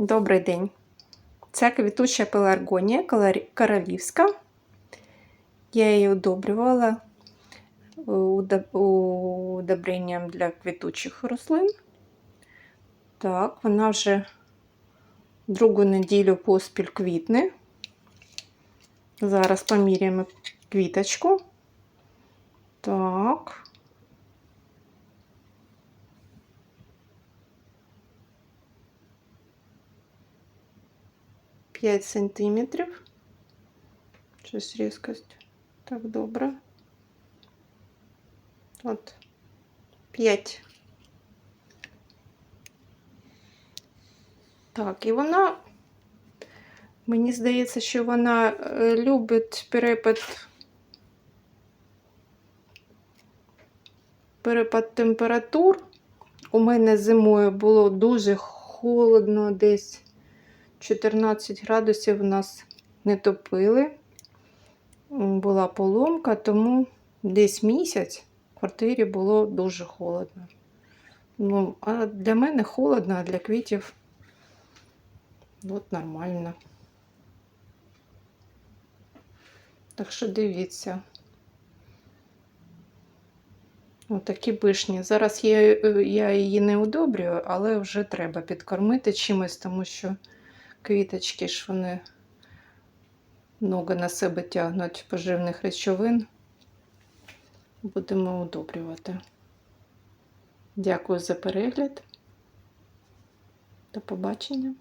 Добрий день. Це квітуча пеларгонія королівська. Я її удобрювала удоб- удобренням для квітучих рослин. Так, вона вже другу неділю поспіль квітне. Зараз поміряємо квіточку. Так. П'ять сантиметрів. Щось різкость. Так, добре. От. П'ять. Так, і вона, мені здається, що вона е, любить перепад, перепад температур. У мене зимою було дуже холодно, десь 14 градусів у нас не топили. Була поломка, тому десь місяць в квартирі було дуже холодно. Ну, а для мене холодно, а для квітів от нормально. Так що дивіться. Отакі пишні. Зараз я, е, я її не удобрюю, але вже треба підкормити чимось, тому що квіточки ж вони много на себе тягнуть поживних речовин. Будемо удобрювати. Дякую за перегляд. До побачення.